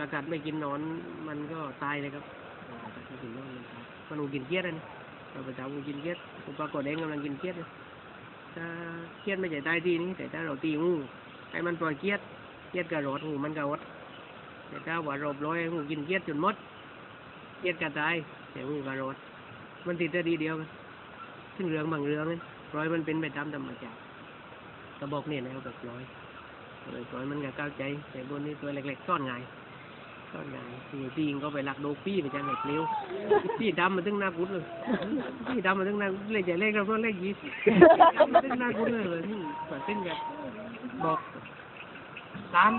อากาศไม่กินนอน มันก็ตายเลยครับอากาศไม่กินนอนมันตายมันหูกินเกียดนะเราประจำหูกินเกียดอุปกรณ์แดงกำลังกินเกียดเลยถ้าเกียดไม่ใช่ตายที่นี้แต่ถ้าเราตีงูให้มันปล่อยเกียดเกียดกระโดดหูมันกระโดดแต่ถ้าว่ารอบร้อยหูกินเกียดจนหมดเกียดกระตายแต่หูกระโดดมันติดแต่ดีเดียวกันซึ่งเรื่องบางเรื่องนั้นร้อยมันเป็นไปตามธรรมชาติกระบอกเนี่ยนะครับแบบร้อยเลยลอยมันก็เข้าใจแต่บนนี้ตัวเล็กๆซ่อนไง ซ่อนไงคือพี่ยิงก็ไปหลักโดกพี่ไปจังเล็กเลี้ยวพี่ดำมาถึงหน้ากุดเลยพี่ดำมาถึงหน้าเล็กใหญ่เล็กเราก็เล็กยี่สิบมาถึงหน้ากุดเลยเลยนี่มาถึงกับบอกตาม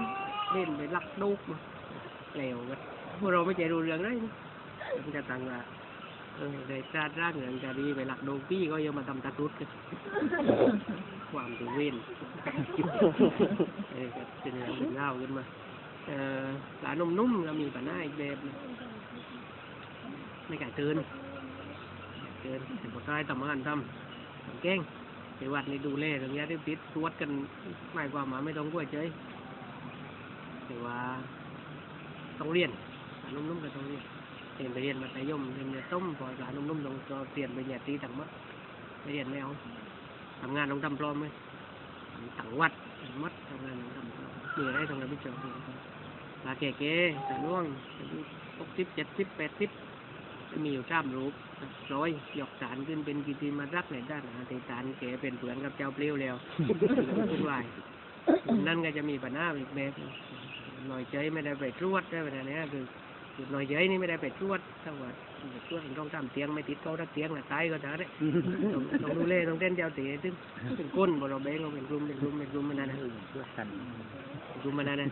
เล่นไปหลักโดกมาแล้วกันพวกเราไม่ใจรู้เรื่องเลยมันจะต่างว่าเออได้ชาติร่างเงินจะดีไปหลักโดกพี่ก็ยังมาทำตะกรุดกันความตัวเว้นเออเป็นเรื่องเป็นเล่าขึ้นมา หลานนุ่มๆก็มีปัญหาอีกแบบนึ่งไม่กล้าเกินเกินแต่พอใกล้ทำงานทำทำเก่งไปวัดในดูแลตรงนี้ที่ติดตรวจกันหมายความว่าไม่ต้องกลัวเฉยแต่ว่าต้องเรียนหลานนุ่มก็ต้องเรียนเรียนไปเรียนมัธยมเรียนเนี่ยต้มพอหลานนุ่มต้องก็เปลี่ยนไปเรียตีต่างมัดไปเรียนไม่เอาทำงานต้องทำพร้อมไหม ต่างวัดต่างวัดทำงานทำมีอะไรทำงานพิจารณาลาเก๋เก๋แต่ล่วงอายุหกสิบเจ็ดสิบแปดสิบจะมีอยู่สามรูปร้อยหยอกสารขึ้นเป็นกิติมารักในด้านอาติตานเก๋เป็นเพื่อนกับเจ้าเปรี้ยวแล้วขึ้นไหวนั่นก็จะมีปัญหาอีกแบบหนึ่งหน่อยใจไม่ได้ไปตรวจได้แบบนี้คือคือหน่อยใจนี่ไม่ได้ไปตรวจ ถ้าว่าไปตรวจต้องทำเตียงไม่ติดเขาถ้าเตียงน่ะตายก็ได้ต้องดูแลต้องเต้นเจ้าเต๋ซึ่งเป็นก้นบ่เราแบงเราเป็นกลุ่มเป็นกลุ่มเป็นกลุ่มมันนั่นนะช่วยกันเป็นกลุ่มมันนั่นนะ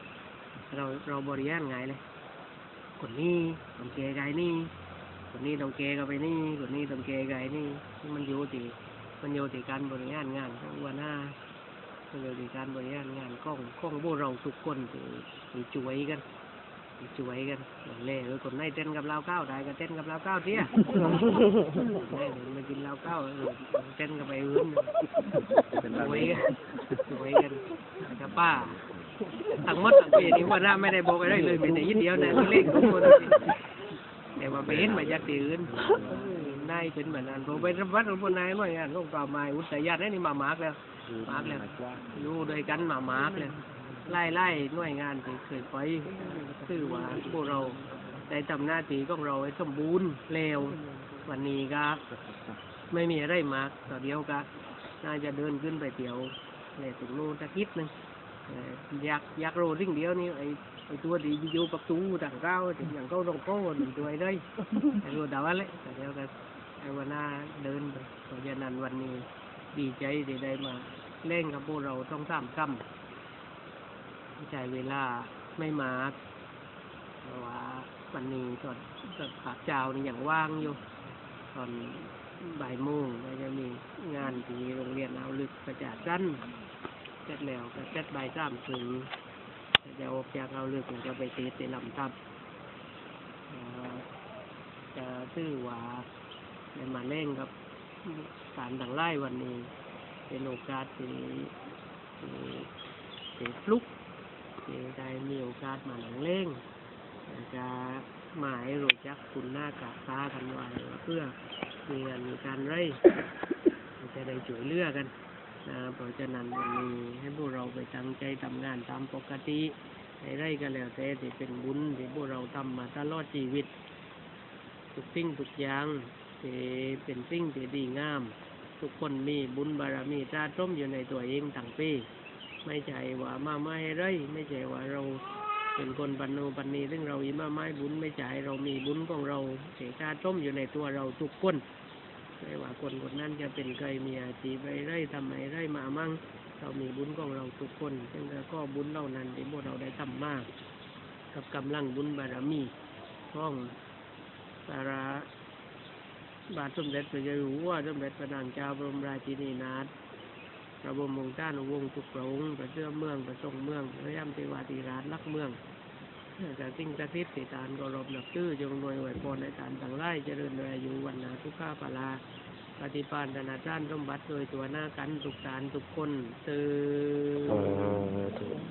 เราเราบริหารไงเลยคนนี้ต้องแก่ไกนี่คนนี้ต้องแก่ก็ไปนี่คนนี้ต้องแก่ไกนี่มันอยู่ตีมันอยู่ตีการบริหารงานของหัวหน้ามันอยู่ตีการบริหารงานของของพวกเราทุกคนที่ที่ช่วยกัน ช่วยกันเล่เออคนไหนเต้นกับเราเก้าวได้ก็เต้นกับเราเก้าวเที่ยแม่เดี๋ยวมากินเหล้าเก้าเออเต้นกับไปอื่นเป็นสแบบวยนี้กันสวยกันกับป้าทั้งหมดทั้งปีนี้ว่าน้าไม่ได้บอกอะไรเลยมีแต่ยินเดียวนะเล่นทุกคนแต่ว่าไปเห็นมาจากที่อื่นนายเป็นเหมือนนั้นผมไปรับวัดหลวงพ่อนายหน่วยงานของป่าไม้อุตยานนี่มามาร์กแล้วมาร์กแล้วอยู่ด้วยกันมามาร์กแล้ว ไล่ไล่หน่วยงานที่เคยไปคือว่าพวกเราได้ทำหน้าที่ของเราให้สมบูรณ์เร็ววันนี้ก็ไม่มีอะไรมากต่อเดียวก็น่าจะเดินขึ้นไปเที่ยวเลยถึงนู่นสักนิดหนึงเอ่ออยากอยากโรู้สิ่งเดียวนี่ไอ้ไอ้ตัวที่อยู่ประตูต่างเก้าถึงอย่างเขาต้องโก้หนึ่งตัวไอ้ไอ้ต่ว่าเลยแต่เดียวก็ไอ้วันหน้าเดินไปเพราะฉะนั้นวันนี้ดีใจที่ได้มาเล่นกับพวกเราต้องสามคำ ใช้เวลาไม่มาเพราะว่าวันนี้ตอนตอนขาเจ้านี่อยังว่างอยู่ ตอนบ่ายโมงก็จะมีงานที่โรงเรียนเอาลึกประจาสั้นเสร็จแล้วก็เสร็จบ่ายสามถึงจะออกจากเอาลึกแล้วก็ไปเทศในลำทับจะชื่อว่าได้มาเล่นกับการดังไล่วันนี้ เป็นโอกาสที่ที่ที่ฟลุก ที่ได้มีโอกาสมาหนังเล่งแล้วจะหมายรู้จักคุณหน้ากาตากันไว้เพื่อมีงานมีการไร่จะได้ช่วยเลือกันนะเพราะฉะนั้นวันนี้ให้พวกเราไปตั้งใจทำงานตามปกติในไร่ก็แล้วแต่ที่เป็นบุญที่พวกเราทำมาตลอดชีวิตทุกสิ่งทุกอย่างที่เป็นสิ่งที่ดีงาม ทุกคนมีบุญบารมีตราต้มอยู่ในตัวเองทั้งปี ไม่ใช่ว่ามาไม้ไรไม่ใช่ว่าเราเป็นคนปันโนปันนีซึ่งเราอีมาไม้บุญไม่ใช่เรามีบุญของเราเสตราต้มอยู่ในตัวเราทุกคนไม่ว่าคนคนนั้นจะเป็นใครมีอาชีพอะไรทำอะไรไรมามั่งเรามีบุญของเราทุกคนซึ่งก็บุญเหล่านั้นที่พวกเราได้ทำมาก กับกำลังบุญบารมีของสาระบาทสมเด็จพระเจ้าอยู่หัวสมเด็จพระนางเจ้าบรมราชินีนาถ ระบรมวงศ์เจ้าหนุวงศ์ทุกพระองค์ประเชื่อเมืองประทรงเมืองพระยามเทวาธิราชลักเมืองจากสิ่งศักดิ์สิทธิ์ติดตานก็รบนับตื้อจงรวยไหวพรในฐานต่างไร่เจริญรอยอยู่วันนาทุกข้าปลาปฏิปานธนาจารย์สมบัตรโดยตัวหน้ากันสุกสารทุกคนตือน